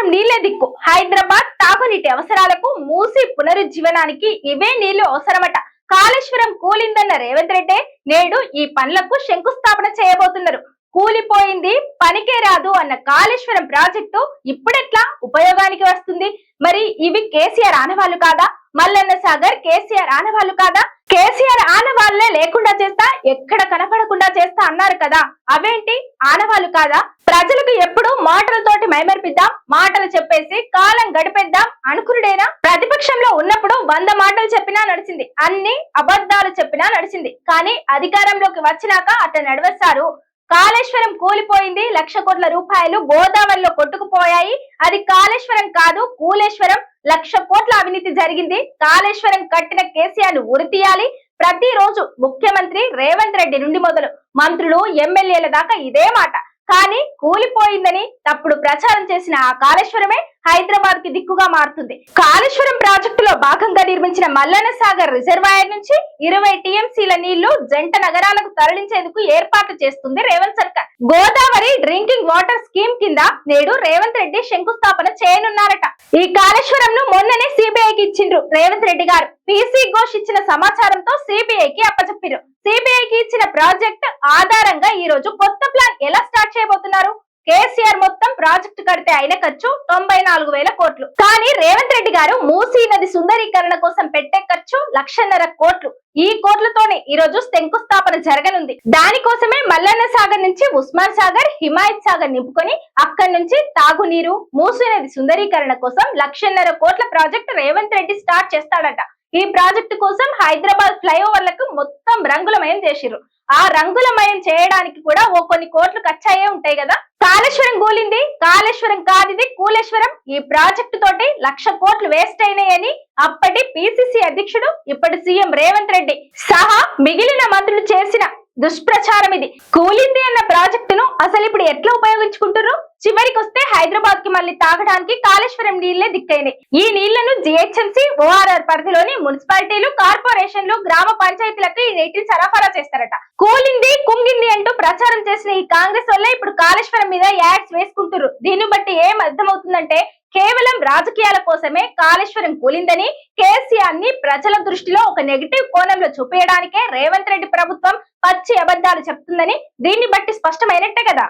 కాళేశ్వరం నీళ్ళే దిక్కు. హైదరాబాద్ తాగునీటి అవసరాలకు మూసి పునరుజ్జీవనానికి ఇవే నీళ్ళు అవసరమట. కాళేశ్వరం కూలిందన్న రేవంత్ రెడ్డి నేడు ఈ పనులకు శంకుస్థాపన చేయబోతున్నారు. కూలిపోయింది పనికే రాదు అన్న కాళేశ్వరం ప్రాజెక్టు ఇప్పుడెట్లా ఉపయోగానికి వస్తుంది? మరి ఇవి కేసీఆర్ ఆనవాళ్ళు కాదా? మల్లన్న సాగర్ కేసీఆర్ ఆనవాళ్ళు కాదా? కేసీఆర్ ఆనవాళ్ళే లేకుండా చేస్తా ఎక్కడ కనపడకుండా చేస్తా అన్నారు కదా. అవేంటి? ఆనవాళ్ళు కాదా? ప్రజలకు ఎప్పుడు మాటలతోటి మైమర్పిద్దాం మాటలు చెప్పేసి కాలం గడిపేద్దాం అనుకునుడేనా ప్రతిపక్షంలో ఉన్నప్పుడు వంద మాటలు చెప్పినా నడిచింది అన్ని అబద్ధాలు చెప్పినా నడిచింది. కానీ అధికారంలోకి వచ్చినాక అట్లా నడవస్తారు కాళేశ్వరం కూలిపోయింది. లక్ష కోట్ల రూపాయలు గోదావరిలో కొట్టుకుపోయాయి. అది కాళేశ్వరం కాదు కూలేశ్వరం. లక్ష కోట్ల అవినీతి జరిగింది. కాళేశ్వరం కట్టిన కేసీఆర్ను ఉరితీయాలి ప్రతిరోజు ముఖ్యమంత్రి రేవంత్ రెడ్డి నుండి మొదలు మంత్రులు ఎమ్మెల్యేల దాకా ఇదే మాట. కానీ కూలిపోయిందని తప్పుడు ప్రచారం చేసిన ఆ కాళేశ్వరమే హైదరాబాద్కి దిక్కుగా మారుతుంది. కాళేశ్వరం ప్రాజెక్టులో భాగంగా నిర్మించిన మల్లన్న సాగర్ రిజర్వాయర్ నుంచి ఇరవై టీఎంసీల నీళ్ళు జంట నగరాలకు తరలించేందుకు ఏర్పాట్లు చేస్తుంది రేవంత్ సర్కార్. గోదావరి డ్రింకింగ్ వాటర్ స్కీమ్ కింద నేడు రేవంత్ రెడ్డి శంకుస్థాపన చేయనున్నారట. ఈ కాళేశ్వరం ను మొన్ననే సిబిఐకి ఇచ్చిండ్రు రేవంత్ రెడ్డి గారు. పిసి ఘోష్ ఇచ్చిన సమాచారంతో సిబిఐకి అప్పచెప్పారు సిబిఐకి ఇచ్చిన ప్రాజెక్ట్ ఆధారంగా ఈ రోజు కొత్త ప్లాన్ ఎలా చేయబోతున్నారు. కేసీఆర్ మొత్తం ప్రాజెక్టు కడితే అయిన ఖర్చు తొంభై నాలుగు వేల కోట్లు. కానీ రేవంత్ రెడ్డి గారు మూసీ నది సుందరీకరణ కోసం పెట్టే ఖర్చు లక్షన్నర కోట్లు. ఈ కోట్లతోనే ఈ రోజు శంకుస్థాపన జరగనుంది. దానికోసమే మల్లన్న సాగర్ నుంచి ఉస్మాన్ సాగర్ హిమాయత్ సాగర్ నింపుకొని అక్కడి నుంచి తాగునీరు మూసీ నది సుందరీకరణ కోసం లక్షన్నర కోట్ల ప్రాజెక్ట్ రేవంత్ రెడ్డి స్టార్ట్ చేస్తాడట. ఈ ప్రాజెక్టు కోసం హైదరాబాద్ ఫ్లైఓవర్లకు మొత్తం రంగులమయం చేసిరు ఆ రంగులమయం చేయడానికి కూడా ఓ కొన్ని కోట్లు ఖర్చయ్యే ఉంటాయి కదా. కాళేశ్వరం కూలింది కాళేశ్వరం కాదిది కూలేశ్వరం. ఈ ప్రాజెక్టు తోటి లక్ష కోట్లు వేస్ట్ అయినాయని అప్పటి పిసిసి అధ్యక్షుడు ఇప్పటి సీఎం రేవంత్ రెడ్డి సహా మిగిలిన మంత్రులు చేసిన దుష్ప్రచారం ఇది. కూలింది అన్న ప్రాజెక్టును అసలు ఇప్పుడు ఎట్లా ఉపయోగించుకుంటున్నారు చివరికి వస్తే హైదరాబాద్కి మళ్ళీ తాగడానికి కాళేశ్వరం నీళ్ళే దిక్కైనాయి. ఈ నీళ్ళను జిహెచ్ఎంసీ ఓఆర్ఆర్ పరిధిలోని మున్సిపాలిటీలు కార్పొరేషన్లు గ్రామ పంచాయతీలకు ఈ నీటిని సరఫరా చేస్తారట. కూలింది కుంగింది అంటూ ప్రచారం చేసిన ఈ కాంగ్రెస్ వల్ల ఇప్పుడు కాళేశ్వరం మీద యాడ్స్ వేసుకుంటారు దీన్ని బట్టి ఏం అర్థమవుతుందంటే కేవలం రాజకీయాల కోసమే కాళేశ్వరం కూలిందని కేసీఆర్ని ప్రజల దృష్టిలో ఒక నెగిటివ్ కోణంలో చూపేయడానికే రేవంత్ రెడ్డి ప్రభుత్వం పచ్చి అబద్ధాలు చెప్తుందని దీన్ని బట్టి స్పష్టమైనట్టే కదా.